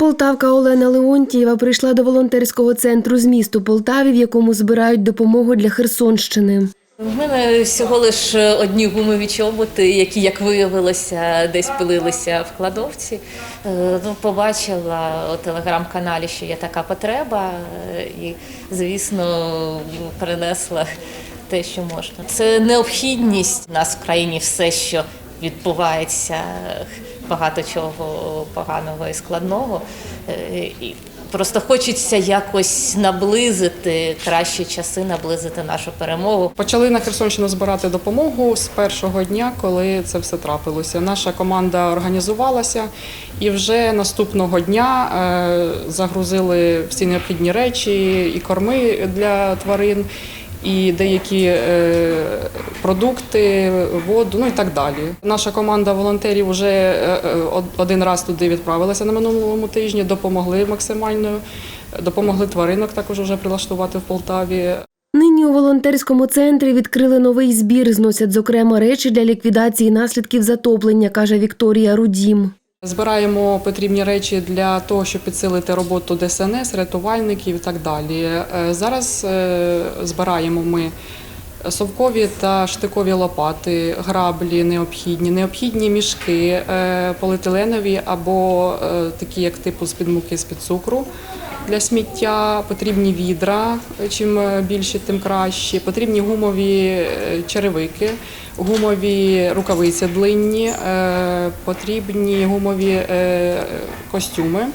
Полтавка Олена Леонтієва прийшла до волонтерського центру з місту Полтаві, в якому збирають допомогу для Херсонщини. В мене всього лише одні гумові чоботи, які, як виявилося, десь пилилися в кладовці. Е, Ну, побачила у телеграм-каналі, що є така потреба, і, звісно, принесла те, що можна. Це необхідність У нас в країні все, що відбувається, багато чого поганого і складного. Е, І Просто хочеться якось наблизити кращі часи, наблизити нашу перемогу. Почали на Херсонщину збирати допомогу з першого дня, коли це все трапилося. Наша команда організувалася і вже наступного дня е, загрузили всі необхідні речі, і корми для тварин, і деякі е, продукти, воду, ну і так далі. Наша команда волонтерів вже е, е, од- один раз туди відправилася на минулому тижні, допомогли максимально, допомогли тваринок також вже прилаштувати в Полтаві. Нині у волонтерському центрі відкрили новий збір. Зносять, зокрема, речі для ліквідації наслідків затоплення, каже Вікторія Рудім. Збираємо потрібні речі для того, щоб підсилити роботу ДСНС, рятувальників і так далі. Е, Зараз е, збираємо ми совкові та штикові лопати, граблі необхідні, необхідні мішки е, поліетиленові або е, такі, як типу з-під муки, з-під цукру. Для сміття потрібні відра, чим е, більше, тим краще. Потрібні гумові черевики, гумові рукавиці длинні, потрібні гумові костюми.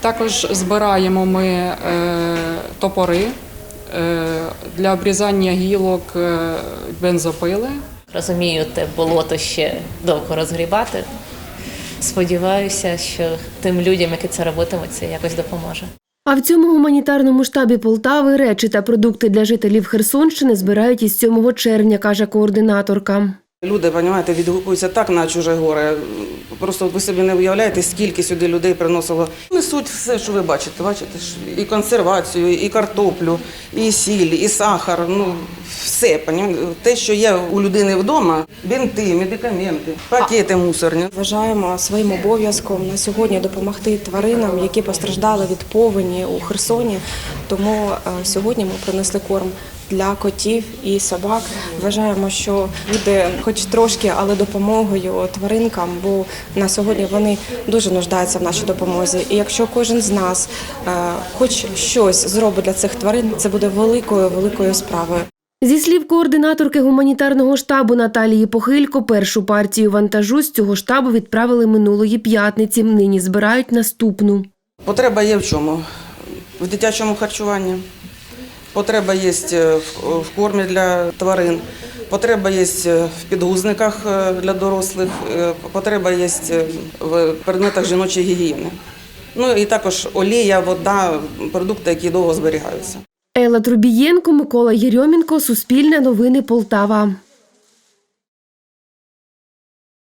Також збираємо ми топори для обрізання гілок е, бензопили. Розумію, те болото ще довго розгрібати. Сподіваюся, що тим людям, які це робитимуть, це якось допоможе. А в цьому гуманітарному штабі Полтави речі та продукти для жителів Херсонщини збирають із 7 червня, каже координаторка. Люди, розумієте, відгукуються так на чуже горе. Просто ви собі не уявляєте, скільки сюди людей приносило. Несуть все, що ви бачите. Бачите і консервацію, і картоплю, і сіль, і сахар. Ну все, те, що є у людини вдома, бінти, медикаменти, пакети мусорні. Вважаємо своїм обов'язком на сьогодні допомогти тваринам, які постраждали від повені у Херсоні. Тому е, сьогодні ми принесли корм для котів і собак. Вважаємо, що буде хоч трошки, але допомогою тваринкам, бо на сьогодні вони дуже нуждаються в нашій допомозі. І якщо кожен з нас е, хоч щось зробить для цих тварин, це буде великою великою справою. Зі слів координаторки гуманітарного штабу Наталії Похилько, першу партію вантажу з цього штабу відправили минулої п'ятниці. Нині збирають наступну. Потреба є в чому? В дитячому харчуванні. Потреба є е, в кормі для тварин. Потреба є в підгузниках е, для дорослих. е, Потреба є в предметах жіночої гігієни. Ну і також олія, вода, продукти, які довго зберігаються. Елла Трубієнко, Микола Єрьомінко, Суспільне новини Полтава.